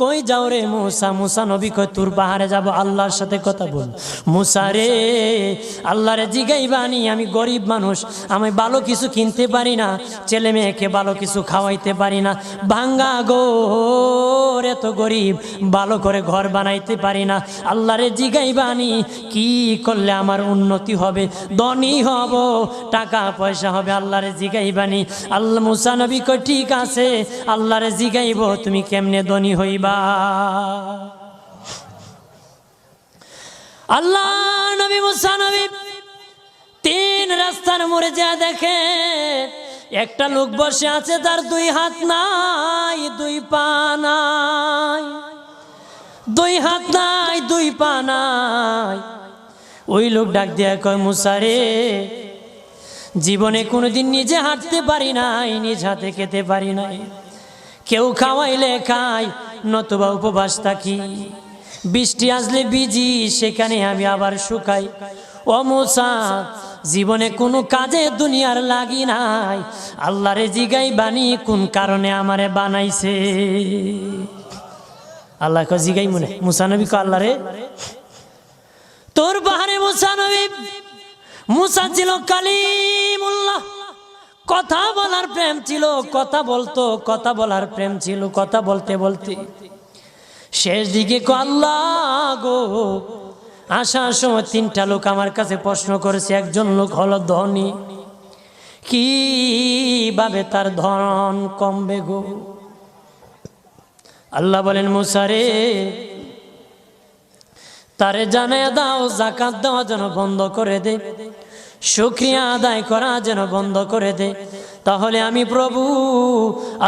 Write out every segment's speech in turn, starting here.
কই যাও রে মুসা? মুসা নবী কই, তোর পাহাড়ে যাব, আল্লাহর সাথে কথা বল। মুসা রে, আল্লাহরে জিগাইবানি আমি গরিব মানুষ, আমি ভালো কিছু কিনতে পারি না, ছেলে মেয়েকে ভালো কিছু খাওয়াইতে পারি না। ভাঙ্গা গোর এত গরিব, ভালো করে ঘর বানাইতে পারি না। আল্লাহরে জিগাইবানি কি করলে আমার উন্নতি হবে? ধনী হব, টাকা পয়সা হবে আল্লাহ রে জিগাই জিগাইবানি আল্লাহ মুসা নবী কই, ঠিক আছে, আল্লাহরে জিগাইব, তুমি কেমনে ধনী হইবা? একটা লোক বসে আছে, তার দুই হাত নাই, দুই পা নাই। দুই হাত নাই, দুই পা নাই। ওই লোক ডাক দিয়া কয় মুসারে জীবনে কোনোদিন নিজে হাঁটতে পারি নাই, নিজ হাতে খেতে পারি নাই। কেউ খাওয়াইলে খাই নতুবা উপবাস থাকি। বৃষ্টি আসলে বিজি সেখানে আমি আবার শুকাই। ও মুসা, জীবনে কোনো কাজে দুনিয়ার লাগি নাই। আল্লাহরে জিগাই বানি কোন কারণে আমারে বানাইছে? আল্লাহ জিগাই মনে। মুসানবী কো আল্লাহ রে তোর বাহারে মুসানবী মুসা ছিল কালিমুল্লাহ। কথা বলার প্রেম ছিল, কথা বলতো, কথা বলার প্রেম ছিল, কথা বলতে বলতে। শেষ দিকে আল্লাহ গো, আসার সময় তিনটা লোক আমার কাছে প্রশ্ন করেছে, একজন লোক হলো ধনী। কীভাবে তার ধন কমবে গো? আল্লাহ বলেন মুসারে তারে জানায় দাও, জাকাত দেওয়া যেন বন্ধ করে দে। শুক্রিয়া আদায় করা যেন বন্ধ করে দে। তাহলে আমি প্রভু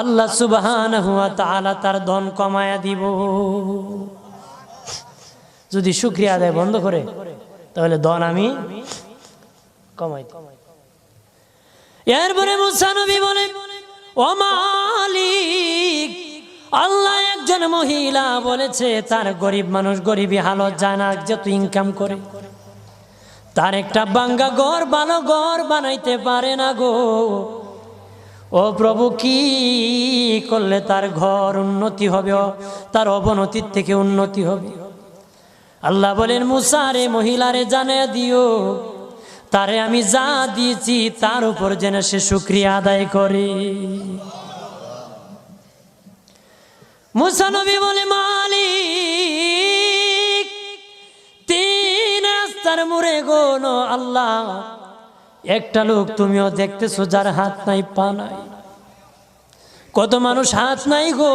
আল্লাহ সুবহান হুয়া তাআলা তার ধন কমায়া দিব। যদি শুক্রিয়া আদায় বন্ধ করে, তাহলে ধন আমি কমাই। এরপরে মুসানবী বলে, ও মালিক, আল্লাহ একজন মহিলা বলেছে, তার গরিব মানুষ গরিবী হালত যায় না যত ইনকাম করে। তার একটা বাঙ্গা ঘর ভালো ঘর বানাইতে পারে না গো। ও প্রভু, কি করলে তার ঘর উন্নতি হবে? তার অবনতির থেকে উন্নতি হবে? আল্লাহ বলেন মুসারে মহিলারে জানে দিও। তারে আমি যা দিয়েছি তার উপর যেন সে শুক্রিয়া আদায় করে। মুসানবী বলে, মালিক রাস্তার মোড়ে গোন আল্লাহ। একটা লোক তুমিও দেখতেছো যার হাত নাই, পা নাই। কত মানুষ হাত নাই গো,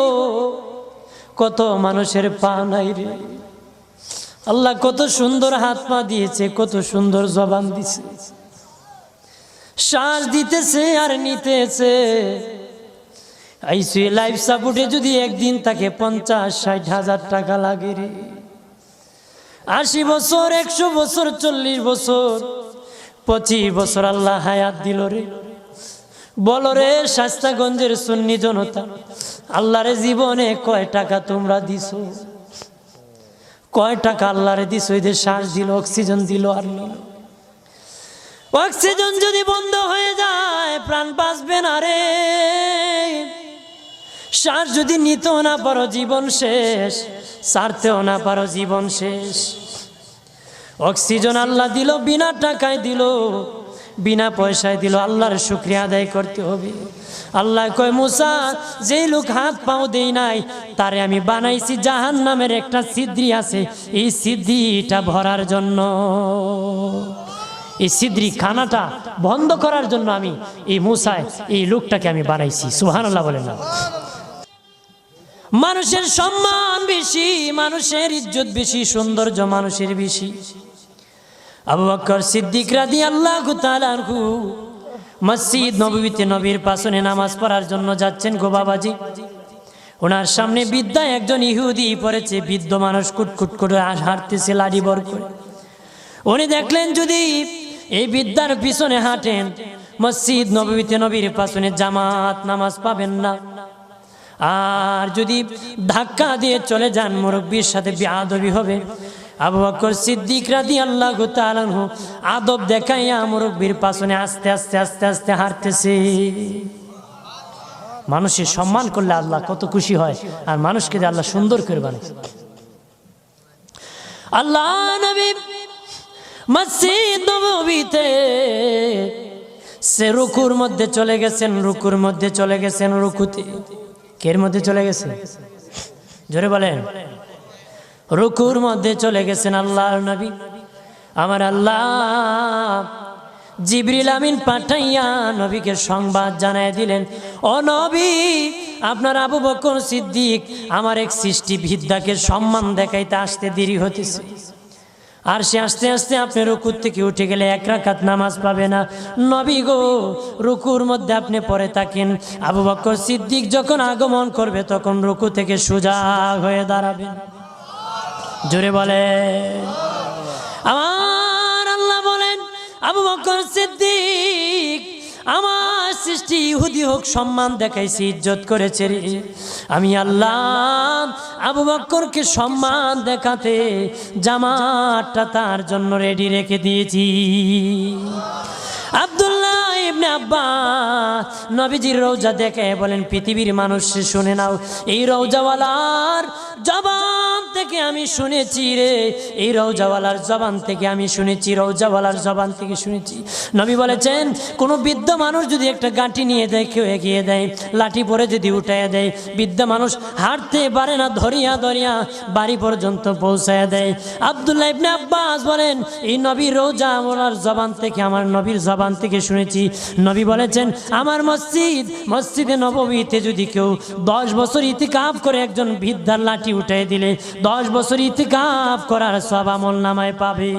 কত মানুষের পা নাই রে। আল্লাহ কত সুন্দর হাত পা দিয়েছে, কত সুন্দর জবান দিছে। শ্বাস দিতেছে আর নিতেছে। আইসি লাইফ সাপোর্টে যদি একদিন তাকে পঞ্চাশ, ষাট হাজার টাকা লাগে রে। আশি বছর, একশো বছর, চল্লিশ বছর, পঁচিশ বছর আল্লাহ হায়াত দিল রে। বলো রে, শাস্তাগঞ্জের সুন্নি জনতা, আল্লাহরে জীবনে কয় টাকা তোমরা দিছো? কয় টাকা আল্লাহরে দিস ওই যে শ্বাস দিল, অক্সিজেন দিল আর অক্সিজেন যদি বন্ধ হয়ে যায়, প্রাণ বাঁচবে না রে। শ্বাস যদি নিত না, পারো জীবন শেষ। সারতেও না পারো জীবন শেষ। অক্সিজেন আল্লাহ দিল, বিনা টাকায় দিল, বিনা পয়সায় দিল। আল্লাহর শুক্রিয়া আদায় করতে হবে। আল্লাহ কয়, মুসা, যেই লোক হাত পাও দেই নাই, তারে আমি বানাইছি জাহান নামের একটা সিদ্রি আছে। এই সিদ্ধিটা ভরার জন্য, এই সিদ্রি খানাটা বন্ধ করার জন্য আমি এই মুসায়, এই লোকটাকে আমি বানাইছি। সুহান আল্লাহ বলেন না। মানুষের সম্মান বেশি, মানুষের ইজ্জত বেশি, সৌন্দর্য মানুষের বেশি। আবু বকর সিদ্দিক রাদি আল্লাহ মসজিদ নবীতে নবীর পাশনে নামাজ পড়ার জন্য যাচ্ছেন গো বাবাজি। ওনার সামনে বিদ্যা একজন ইহুদি পড়েছে, বৃদ্ধ মানুষ কুটকুট করে হাঁটতেছে লাড়ি বর করে। উনি দেখলেন যদি এই বিদ্যার পিছনে হাঁটেন, মসজিদ নবীতে নবীর পাশনে জামাত নামাজ পাবেন না। আর যদি ধাক্কা দিয়ে চলে যান মুরব্বীর সাথে বেআদবি হবে। আবু বকর সিদ্দিক রাদি আল্লাহ তাআলাহু আদব দেখাইয়া মুরব্বীর পাশনে আস্তে আস্তে আস্তে আস্তে হাঁটতেছে। মানুষের সম্মান করলে আল্লাহ কত খুশি হয়, আর মানুষকে যে আল্লাহ সুন্দর করে বানায়। আল্লাহ নবী মসজিদ নবীতে সে রুকুর মধ্যে চলে গেছেন, রুকুর মধ্যে চলে গেছেন রুকুতে। কের মধ্যে চলে গেছে? জোরে বলেন। রুকুর মধ্যে চলে গেছেন আল্লাহর নবী। আমার আল্লাহ জিবরিল আমিন পাঠাইয়া নবীকে সংবাদ জানায় দিলেন। ও নবী, আপনার আবু বকর সিদ্দিক আমার এক সৃষ্টি বিদ্যাকে সম্মান দেখাইতে আসতে দেরি হতেছে আর সে আস্তে আস্তে আপনি রুকুর থেকে উঠে গেলে এক রাকাত নামাজ পাবে না। নবী গো, রুকুর মধ্যে আপনি পরে থাকেন। আবু বকর সিদ্দিক যখন আগমন করবে, তখন রুকু থেকে সোজা হয়ে দাঁড়াবেন জোরে বলে। আমার আল্লাহ বলেন, আবু বকর সিদ্দিক, আমার সৃষ্টি, ইহুদি হোক, সম্মান দেখাইছি, ইজ্জত করেছে রে। আমি আল্লাহ আবু বক্করকে সম্মান দেখাতে জামাটা তার জন্য রেডি রেখে দিয়েছি। আব্দুল্লাহ আব্বাস নবীজির রৌজা দেখে বলেন, পৃথিবীর মানুষ, শুনে নাও, এই রৌজাওয়ালার জবান থেকে আমি শুনেছি রে, এই রৌজাওয়ালার জবান থেকে আমি শুনেছি রৌজাওয়ালার জবান থেকে শুনেছি। নবী বলেছেন, কোনো বৃদ্ধ মানুষ যদি একটা গাঁটি নিয়ে দেয় কেউ এগিয়ে দেয়, লাঠি পরে যদি উঠাইয়া দেয়, বৃদ্ধ মানুষ হাঁটতে পারে না, ধরিয়া ধরিয়া বাড়ি পর্যন্ত পৌঁছায় দেয়। আবদুল্লাহ ইবনে আব্বাস বলেন, এই নবীর রোজা ওনার জবান থেকে, আমার নবীর জবান থেকে শুনেছি। নবী বলেছেন, আমার মসজিদ, মসজিদে নবমীতে যদি কেউ দশ বছর ইতিকাফ করে একজন বৃদ্ধার লাঠি উঠাই দিলে, দশ বছর ইতিকাফ করার সব আমল নামায় পাবে।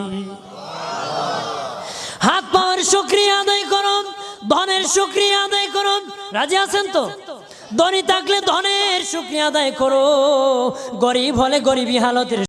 হাত পাওয়ার শুক্রিয়া আদায় করুন, ধনের শুক্রিয়া আদায় করুন। রাজি আছেন তো? ধনী থাকলে ধনের শুক্রিয়া আদায় করো, গরিব হলে গরিবী হালতের